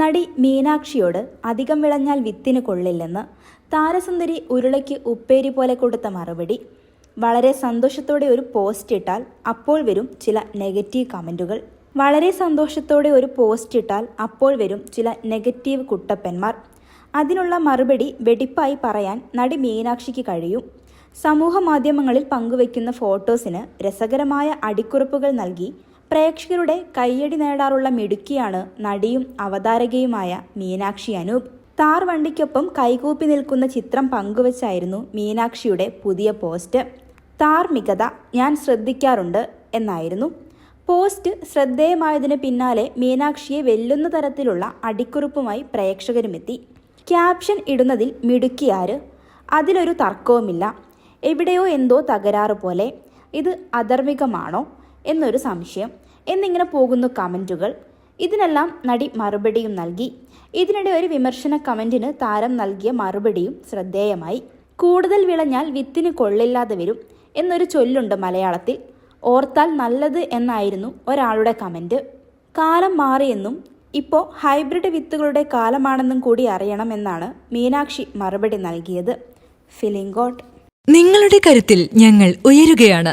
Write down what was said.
നടി മീനാക്ഷിയോട് അധികം വിളഞ്ഞാൽ വിത്തിന് കൊള്ളില്ലെന്ന് താരസുന്ദരി ഉരുളയ്ക്ക് ഉപ്പേരി പോലെ കൊടുത്ത മറുപടി. വളരെ സന്തോഷത്തോടെ ഒരു പോസ്റ്റ് ഇട്ടാൽ അപ്പോൾ വരും ചില നെഗറ്റീവ് കമന്റുകൾ വളരെ സന്തോഷത്തോടെ ഒരു പോസ്റ്റ് ഇട്ടാൽ അപ്പോൾ വരും ചില നെഗറ്റീവ് കുട്ടപ്പന്മാർ. അതിനുള്ള മറുപടി വെടിപ്പായി പറയാൻ നടി മീനാക്ഷിക്ക് കഴിയും. സമൂഹ മാധ്യമങ്ങളിൽ പങ്കുവയ്ക്കുന്ന ഫോട്ടോസിന് രസകരമായ അടിക്കുറിപ്പുകൾ നൽകി പ്രേക്ഷകരുടെ കയ്യടി നേടാറുള്ള മിടുക്കിയാണ് നടിയും അവതാരകയുമായ മീനാക്ഷി അനൂപ്. താർ വണ്ടിക്കൊപ്പം കൈകൂപ്പി നിൽക്കുന്ന ചിത്രം പങ്കുവച്ചായിരുന്നു മീനാക്ഷിയുടെ പുതിയ പോസ്റ്റ്. താർ മികത ഞാൻ ശ്രദ്ധിക്കാറുണ്ട് എന്നായിരുന്നു. പോസ്റ്റ് ശ്രദ്ധേയമായതിന് പിന്നാലെ മീനാക്ഷിയെ വെല്ലുന്ന തരത്തിലുള്ള അടിക്കുറിപ്പുമായി പ്രേക്ഷകരുമെത്തി. ക്യാപ്ഷൻ ഇടുന്നതിൽ മിടുക്കിയാര് അതിലൊരു തർക്കവുമില്ല. എവിടെയോ എന്തോ തകരാറ് പോലെ. ഇത് അധർമ്മികമാണോ? എന്നൊരു സംശയം. എന്നിങ്ങനെ പോകുന്നു കമന്റുകൾ ഇതിനെല്ലാം നടി മറുപടിയും നൽകി. ഇതിനിടെ ഒരു വിമർശന കമന്റിന് താരം നൽകിയ മറുപടിയും ശ്രദ്ധേയമായി. കൂടുതൽ വിളഞ്ഞാൽ വിത്തിന് കൊള്ളില്ലാതെ വരും എന്നൊരു ചൊല്ലുണ്ട് മലയാളത്തിൽ. ഓർത്താൽ നല്ലത് എന്നായിരുന്നു ഒരാളുടെ കമന്റ് കാലം മാറിയെന്നും ഇപ്പോൾ ഹൈബ്രിഡ് വിത്തുകളുടെ കാലമാണെന്നും കൂടി അറിയണമെന്നാണ് മീനാക്ഷി മറുപടി നൽകിയത്. ഫിലിംഗോട്ട് നിങ്ങളുടെ കരുത്തിൽ ഞങ്ങൾ ഉയരുകയാണ്.